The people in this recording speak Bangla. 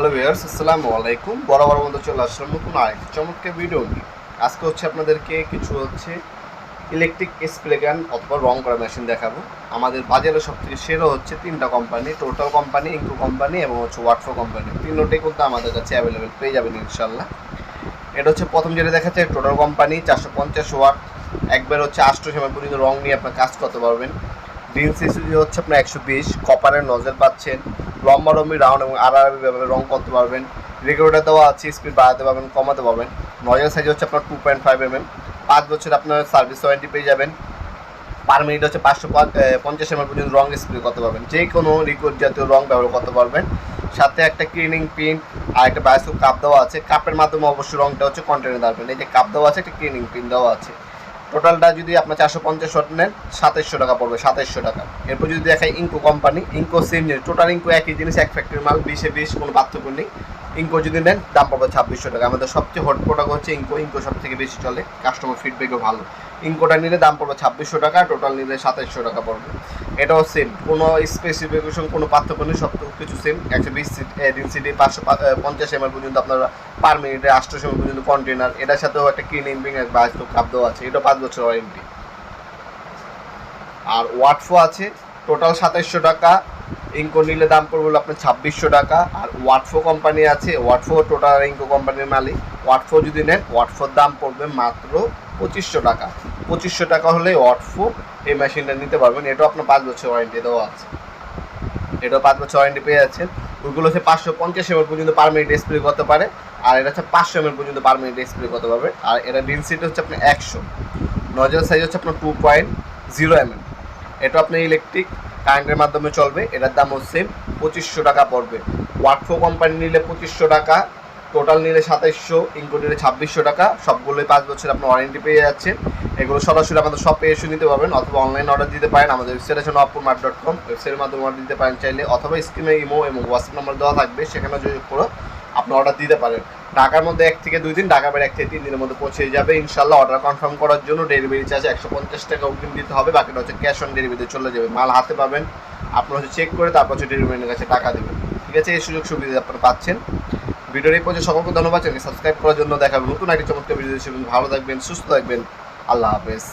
হ্যালো ভিউয়ার্স, আসসালামু আলাইকুম। বরাবর মতো চলে আসলাম নতুন আরেকটি চমৎকার ভিডিও নিয়ে। আজকে হচ্ছে আপনাদেরকে কিছু হচ্ছে ইলেকট্রিক স্প্রে গান অথবা রং করা মেশিন দেখাবো। আমাদের বাজারে সব থেকে সেরা হচ্ছে তিনটা কোম্পানি টোটাল কোম্পানি ইঙ্কু কোম্পানি এবং হচ্ছে ওয়াটফো কোম্পানি তিনটাই কিন্তু আমাদের কাছে অ্যাভেলেবেল পেয়ে যাবেন ইনশাল্লাহ এটা হচ্ছে প্রথম যেটা দেখাচ্ছে টোটাল কোম্পানি চারশো পঞ্চাশ ওয়াট একবার হচ্ছে আষ্টশো সময় পর্যন্ত রং নিয়ে আপনার কাজ করতে পারবেন। গ্রিন সিসি হচ্ছে আপনার একশো বিশ, কপারের নজর পাচ্ছেন, লম্বা লম্বি রাউন্ড এবং আড়াআড়ি ভাবে রং করতে পারবেন রেগুলেটার দেওয়া আছে, স্পিড বাড়াতে পারবেন, কমাতে পারবেন, নজর সাইজ হচ্ছে আপনার টু পয়েন্ট ফাইভ এম পাঁচ বছর আপনার সার্ভিস ওয়ারেন্টি পেয়ে যাবেন পার মিনিট হচ্ছে পাঁচশো পঞ্চাশ এম পর্যন্ত রং স্প্রে করতে পারবেন, যে কোনো লিকুইড জাতীয় রং ব্যবহার করতে পারবেন, সাথে একটা ক্লিনিং পিন আর একটা বায়োস্কোপ কাপ দেওয়া আছে কাপের মাধ্যমে অবশ্যই রংটা হচ্ছে কন্টেনে দেওয়া এই যে কাপ দেওয়া আছে, একটা ক্লিনিং পিন দেওয়া আছে। টোটালটা যদি আপনার চারশো পঞ্চাশ ওয়াট নেন, সাতাইশশো টাকা পড়বে, সাতাইশশো টাকা। এরপর যদি দেখায় ইঙ্কো কোম্পানি ইঙ্কো সেম জিনিস টোটাল ইঙ্কো একই জিনিস, এক ফ্যাক্টরির মাল, বিশে বিশ, কোনো পার্থক্য নেই। ইঙ্কো যদি নেন, দাম পড়বে ছাব্বিশশো টাকা। আমাদের সবচেয়ে হট প্রোডাক্ট হচ্ছে ইঙ্কো ইঙ্কো সব থেকে বেশি চলে কাস্টমার ফিডব্যাকও ভালো। ইঙ্কোটা নিলে দাম পড়বে ছাব্বিশশো টাকা টোটাল নিলে সাতাইশশো টাকা পড়বে। এটাও সেম কোনো স্পেসিফিকেশন কোনো পার্থক্য নেই, সব কিছু সেম একশো বিশ সিট ডেন্সিটি পাঁচশো পঞ্চাশ এমএল পর্যন্ত আপনারা পার মিনিটে আটশো এমএল পর্যন্ত কন্টেনার এটার সাথেও একটা ক্লিনিং বিং বা খাদ্য আছে। এটা পাঁচ বছর ওয়ারেন্টি আর ওয়াটফো আছে টোটাল সাতাইশশো টাকা। ইঙ্কো নিলে দাম পড়বে আপনার ছাব্বিশশো টাকা। আর ওয়াটফো কোম্পানি আছে ওয়াটফো টোটাল ইঙ্কো কোম্পানির মালিক। ওয়াটফো যদি নেন ওয়াটফোর দাম পড়বে মাত্র পঁচিশশো টাকা। পঁচিশশো টাকা হলে ওয়াটফো এই মেশিনটা নিতে পারবেন। এটাও আপনার পাঁচ বছর ওয়ারেন্টি দেওয়া আছে। এটাও পাঁচ বছর ওয়ারেন্টি পেয়ে যাচ্ছেন। ওইগুলো হচ্ছে পাঁচশো পঞ্চাশ এমএল পর্যন্ত পার মিনিট স্প্রে করতে পারে। আর এটা হচ্ছে পাঁচশো এমএল পর্যন্ত পার মিনিট স্প্রে করতে পারবে। আর এটা ডেন্সিটি হচ্ছে আপনার একশো। নজর সাইজ হচ্ছে আপনার টু পয়েন্ট জিরো এমএল এটা আপনার ইলেকট্রিক কারেন্টের মাধ্যমে চলবে, এটার দামও হচ্ছে পঁচিশশো টাকা পড়বে। ওয়াটফো কোম্পানি নিলে পঁচিশশো টাকা টোটাল নিলে সাতাইশশো ইনকো নিলে ছাব্বিশশো টাকা, সবগুলোই পাঁচ বছর আপনার ওয়ারেন্টি পেয়ে যাচ্ছেন এগুলো সরাসরি আমাদের শপে এসে নিতে পারবেন অথবা অনলাইন অর্ডার দিতে পারেন, আমাদের ওয়েবসাইট আছে নপুর মার্ট ডট কম ওয়েবসাইটের মাধ্যমে অর্ডার দিতে পারেন চাইলে, অথবা স্ক্রিনে ইমো এবং হোয়াটসঅ্যাপ নাম্বার দেওয়া থাকবে, সেখানে যোগাযোগ করে। আপনি অর্ডার দিতে পারেন। ঢাকার মধ্যে এক থেকে দুই দিন ঢাকা বাইরে এক থেকে তিন দিনের মধ্যে পৌঁছে যাবে। ইনশাল্লাহ অর্ডার কনফার্ম করার জন্য ডেলিভারি চার্জ একশো পঞ্চাশ টাকা অগ্রিম দিতে হবে। বাকিটা হচ্ছে ক্যাশ অন ডেলিভারিতে চলে যাবে। মাল হাতে পাবেন। আপনার হচ্ছে চেক করে তারপর হচ্ছে ডেলিভারির কাছে টাকা দেবেন। ঠিক আছে? এই সুযোগ সুবিধা আপনারা পাচ্ছেন। ভিডিওর এই পর্যন্ত সকলকে ধন্যবাদ। চ্যানেলকে সাবস্ক্রাইব করার জন্য দেখাবেন নতুন একটি চমৎকার ভিডিও ভালো থাকবেন, সুস্থ থাকবেন। আল্লাহ হাফেজ।